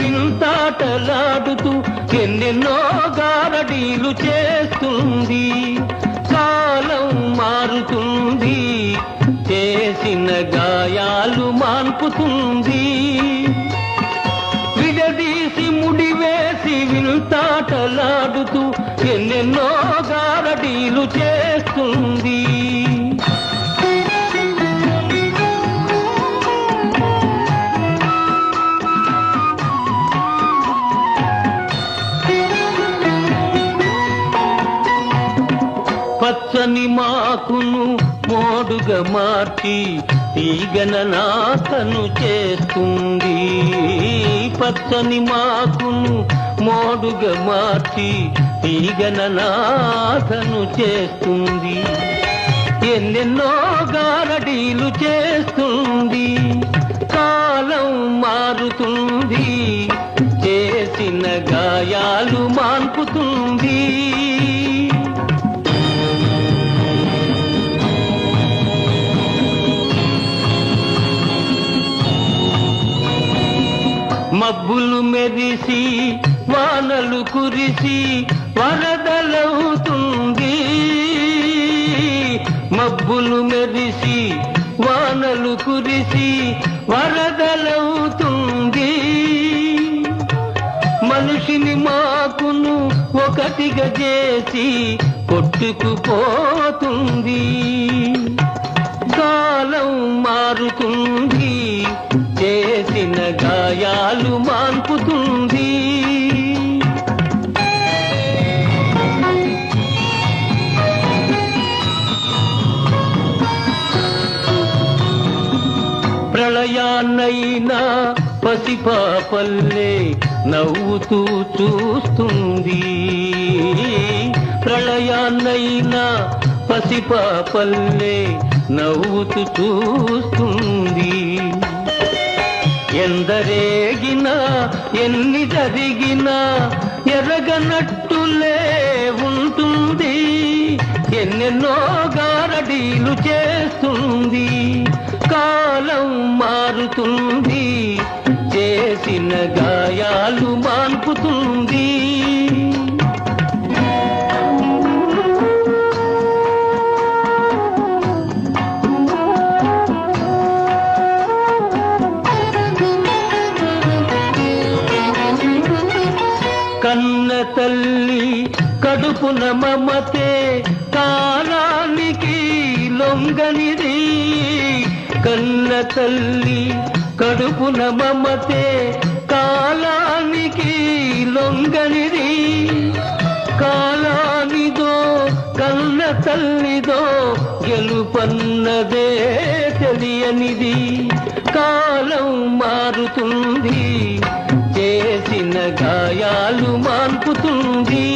వింతాటలాడుతూ ఎన్నెన్నో గారడీలు చేస్తుంది. కాలం మారుతుంది చేసిన గాయాలు మాన్పుతుంది. విడదీసి ముడివేసి వింతాటలాడుతూ ఎన్నెన్నో గారడీలు చేస్తుంది. పచ్చని మాకును మోడుగా మార్చి తీగన నాకను చేస్తుంది. పచ్చని మాకును మోడుగా మార్చి తీగన నాకను చేస్తుంది. ఎన్నెన్నో గారడీలు చేస్తుంది కాలం మారుతుంది చేసిన గాయాలు మాన్పుతుంది. మబ్బులు మెరిసి వానలు కురిసి వరదలవుతుంది. మబ్బులు మెరిసి వానలు కురిసి వరదలవుతుంది. మనిషిని మాకును ఒకటిగా చేసి కొట్టుకుపోతుంది. మాన్పుతుంది ప్రళయాన్నైనా పసిపాపల్లే నవ్వుతూ చూస్తుంది. ప్రళయాన్నైనా పసిపాపల్లే నవ్వుతూ చూస్తుంది. ఎందరేగినా ఎన్ని జరిగినా ఎరగనట్టులే ఉంటుంది. ఎన్నెన్నో గారడీలు చేస్తుంది. కాలం మారుతుంది. చేసిన గాయాలు మాన్పుతుంది. తల్లి కడుపున మమతే కాలానికి లొంగనిది. కన్న తల్లి కడుపున మమతే కాలానికి లొంగనిది. కాలానిదో కన్న తల్లిదో గెలుపన్నదే. గాయాలు మాన్పుతుంది.